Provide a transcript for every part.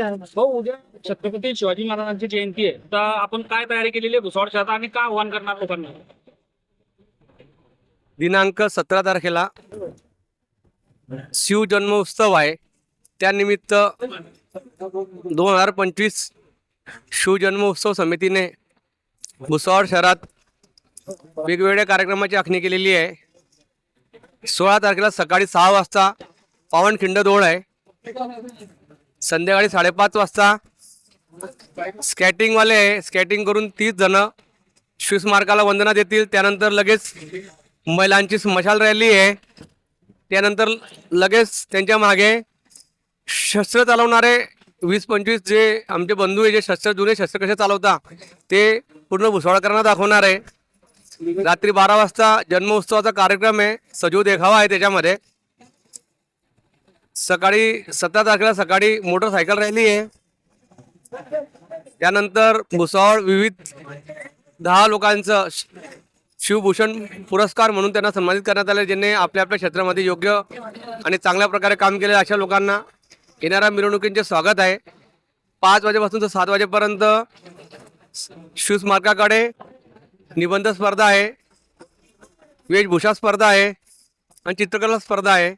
उद्या छत्रपती शिवाजी महाराजांची जयंती आहे. तर आपण काय तयारी केलेली आहे? भुसावळ शहरात आणि काय आव्हान करणार लोकांना? दिनांक सतरा तारखेला शिव जन्मोत्सव आहे. त्यानिमित्त दोन हजार पंचवीस शिवजन्मोत्सव समितीने भुसावळ शहरात वेगवेगळ्या कार्यक्रमाची आखणी केलेली आहे. सोळा तारखेला सकाळी सहा वाजता पावनखिंड दोळ आहे. संध्याकाळी साडेपाच वाजता. स्केटिंगवाले आहे करून तीस जण शिवस्मारकाला वंदना देतील. त्यानंतर लगेच महिलांची स्मशाल रॅली आहे. त्यानंतर लगेच त्यांच्या मागे शस्त्र चालवणारे वीस पंचवीस जे आमचे बंधू आहे जे शस्त्र जुने शस्त्र कसे चालवता ते पूर्ण भुसावळकरांना दाखवणार आहे. रात्री बारा वाजता जन्मोत्सवाचा कार्यक्रम आहे. सजीव देखावा आहे त्याच्यामध्ये. सकाळी सतरा तारखेला सकाळी मोटरसायकल रॅली आहे. त्यानंतर भुसावळ विविध दहा लोकांचं श- शिवभूषण पुरस्कार म्हणून त्यांना सन्मानित करण्यात आले ज्यांनी आपल्या आपल्या क्षेत्रामध्ये योग्य आणि चांगल्या प्रकारे काम केले अशा लोकांना येणाऱ्या मिरवणुकींचे स्वागत आहे. पाच वाजेपासून तर सात वाजेपर्यंत शिवस्मारकाकडे निबंध स्पर्धा आहे वेशभूषा स्पर्धा आहे आणि चित्रकला स्पर्धा आहे.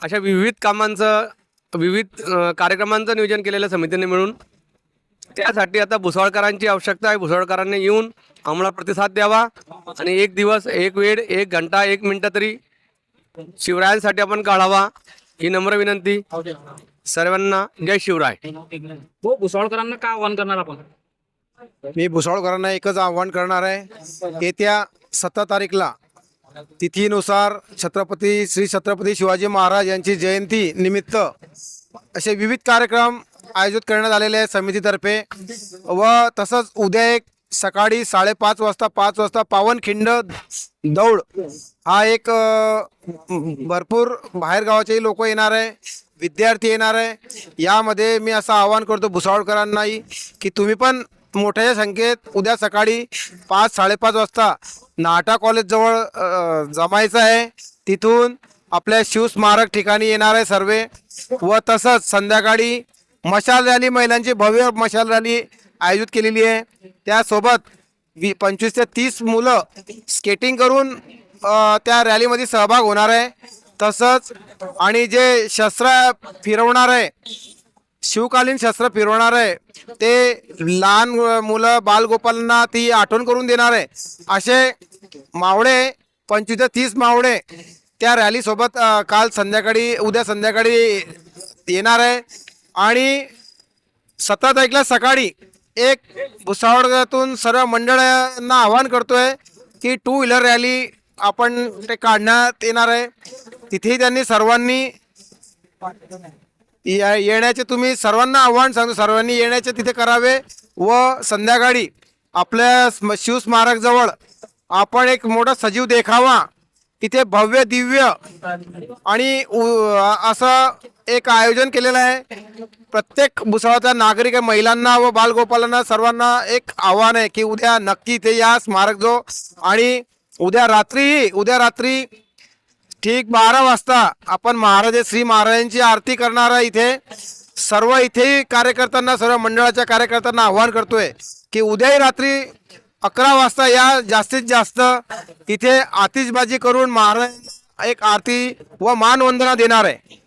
अशा विविध कामांचं विविध कार्यक्रमांचं नियोजन केलेलं समितीने मिळून त्यासाठी आता भुसावळकरांची आवश्यकता आहे. भुसावळकरांनी येऊन आम्हाला प्रतिसाद द्यावा आणि एक दिवस एक वेळ एक घंटा एक मिनिटं तरी शिवरायांसाठी आपण काढावा ही नम्र विनंती. सर्वांना जय शिवराय. हो भुसावळकरांना काय आव्हान करणार आपण? मी भुसावळकरांना एकच आव्हान करणार आहे येत्या सतरा तारीखला तिथीनुसार छत्रपती श्री छत्रपती शिवाजी महाराज यांची जयंती निमित्त असे विविध कार्यक्रम आयोजित करण्यात आलेले आहेत समितीतर्फे. व तसंच उद्या एक सकाळी साडेपाच वाजता पाच वाजता पावनखिंड दौड हा एक भरपूर बाहेरगावाचेही लोक येणार आहे विद्यार्थी येणार आहे. यामध्ये मी असं आवाहन करतो भुसावळकरांनाही की तुम्ही पण मोठ्याच्या संख्येत उद्या सकाळी पाच साडेपाच वाजता नाटा कॉलेजजवळ जमायचं आहे. तिथून आपल्या शिवस्मारक ठिकाणी येणार आहे सर्वे. व तसंच संध्याकाळी मशाल रॅली महिलांची भव्य मशाल रॅली आयोजित केलेली आहे. त्यासोबत वी पंचवीस ते तीस मुलं स्केटिंग करून त्या रॅलीमध्ये सहभाग होणार आहे. तसंच आणि जे शस्त्र फिरवणार आहे शिवकालीन शस्त्र फिरवणार आहे. ते लहान मुलं बालगोपालांना ती आठवण करून देणार आहे. असे मावळे पंचवीस ते तीस मावळे त्या रॅलीसोबत काल संध्याकाळी उद्या संध्याकाळी येणार आहे. आणि सतरा तारीखला सकाळी एक भुसावळातून सर्व मंडळांना आवाहन करतोय की टू व्हीलर रॅली आपण ते काढण्यात येणार आहे. तिथेही त्यांनी सर्वांनी येण्याचे तुम्ही सर्वांना आव्हान सांगतो. सर्वांनी येण्याचे तिथे करावे व संध्याकाळी आपल्या स्म- शिवस्मारकजवळ आपण एक मोठा सजीव देखावा. तिथे भव्य दिव्य आणि उ- असं एक आयोजन केलेलं आहे. प्रत्येक भुसावळच्या नागरिक महिलांना व बालगोपालांना सर्वांना एक आव्हान आहे की उद्या नक्की ते या स्मारक जो आणि उद्या रात्री उद्या रात्री ठीक बारा वाजता आपण महाराज श्री महाराजांची आरती करणार आहे इथे. सर्व इथेही कार्यकर्त्यांना सर्व मंडळाच्या कार्यकर्त्यांना आव्हान करतोय की उद्याही रात्री अकरा वाजता या जास्तीत जास्त इथे आतिषबाजी करून महाराज एक आरती व मानवंदना देणार आहे.